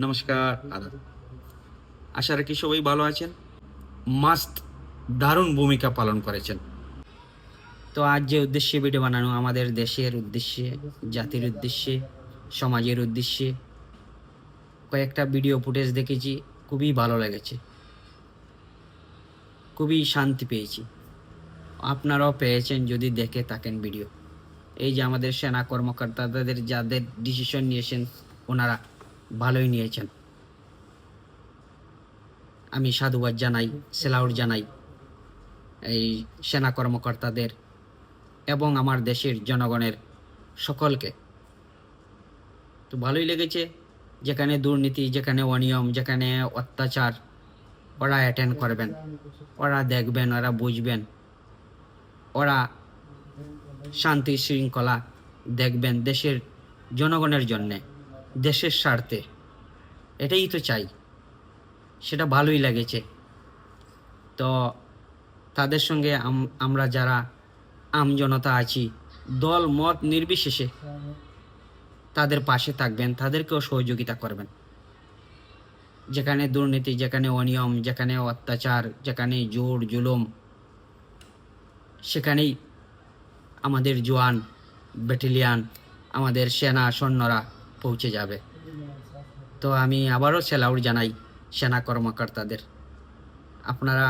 নমস্কার আদাব আশা রাখি সবাই ভালো আছেন। মাস্ট দারুণ ভূমিকা পালন করেছেন। তো আজ যে উদ্দেশ্যে ভিডিও বানানো, আমাদের দেশের উদ্দেশ্যে, জাতির উদ্দেশ্যে, সমাজের উদ্দেশ্যে, কয়েকটা ভিডিও ফুটেজ দেখেছি, খুবই ভালো লেগেছে। খুবই শান্তি পেয়েছি। আপনারাও পেয়েছেন যদি দেখে থাকেন ভিডিও এই যে আমাদের সেনা কর্মকর্তাদের যাদের ডিসিশন নিয়েছেন, ওনারা ভালোই নিয়েছেন। আমি সাধুবাদ জানাই, সেলাউট জানাই এই সেনা কর্মকর্তাদের এবং আমার দেশের জনগণের সকলকে। তো ভালোই লেগেছে, যেখানে দুর্নীতি, যেখানে অনিয়ম, যেখানে অত্যাচার, ওরা অ্যাটেন্ড করবেন, ওরা দেখবেন, ওরা বুঝবেন, ওরা শান্তি শৃঙ্খলা দেখবেন দেশের জনগণের জন্যে। দেশের স্বার্থে। এটাই তো চাই। সেটা ভালোই লেগেছে। তো তাদের সঙ্গে আম- আমরা যারা আমজনতা আছি, দল, মত নির্বিশেষে তাদের পাশে থাকবেন, তাদেরকেও সহযোগিতা করবেন। যেখানে দুর্নীতি, যেখানে অনিয়ম, যেখানে অত্যাচার, যেখানে জোর, জুলুম, সেখানেই আমাদের জোয়ান, ব্যাটালিয়ান, আমাদের সেনা, সৈন্যরা পৌঁছে যাবে। তো আমি আবারও সেলাউট জানাই সেনা কর্মকর্তাদের। আপনারা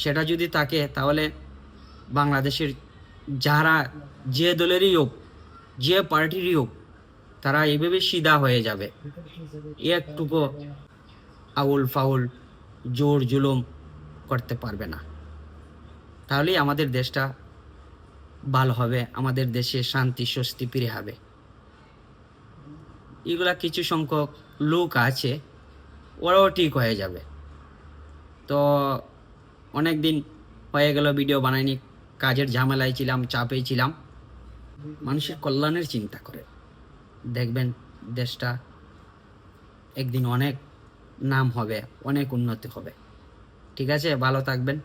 সেটা যদি থাকে, তাহলে বাংলাদেশের যারা যে দলেরই হোক, যে পার্টিরই হোক, তারা এইভাবে সিধা হয়ে যাবে। একটুকু আউল ফাউল, জোর জুলুম করতে পারবে না। তাহলেই আমাদের দেশটা ভালো হবে, আমাদের দেশে শান্তি, স্বস্তি ফিরে হবে। এগুলা কিছু সংখ্যক লোক আছে, ওরাও ঠিক হয়ে যাবে। তো অনেক দিন হয়ে গেল ভিডিও বানাইনি, কাজের ঝামেলায় ছিলাম, চাপেই ছিলাম। মানুষের কল্যাণের চিন্তা করে। দেখবেন দেশটা একদিন অনেক নাম হবে, অনেক উন্নতি হবে। ঠিক আছে, ভালো থাকবেন।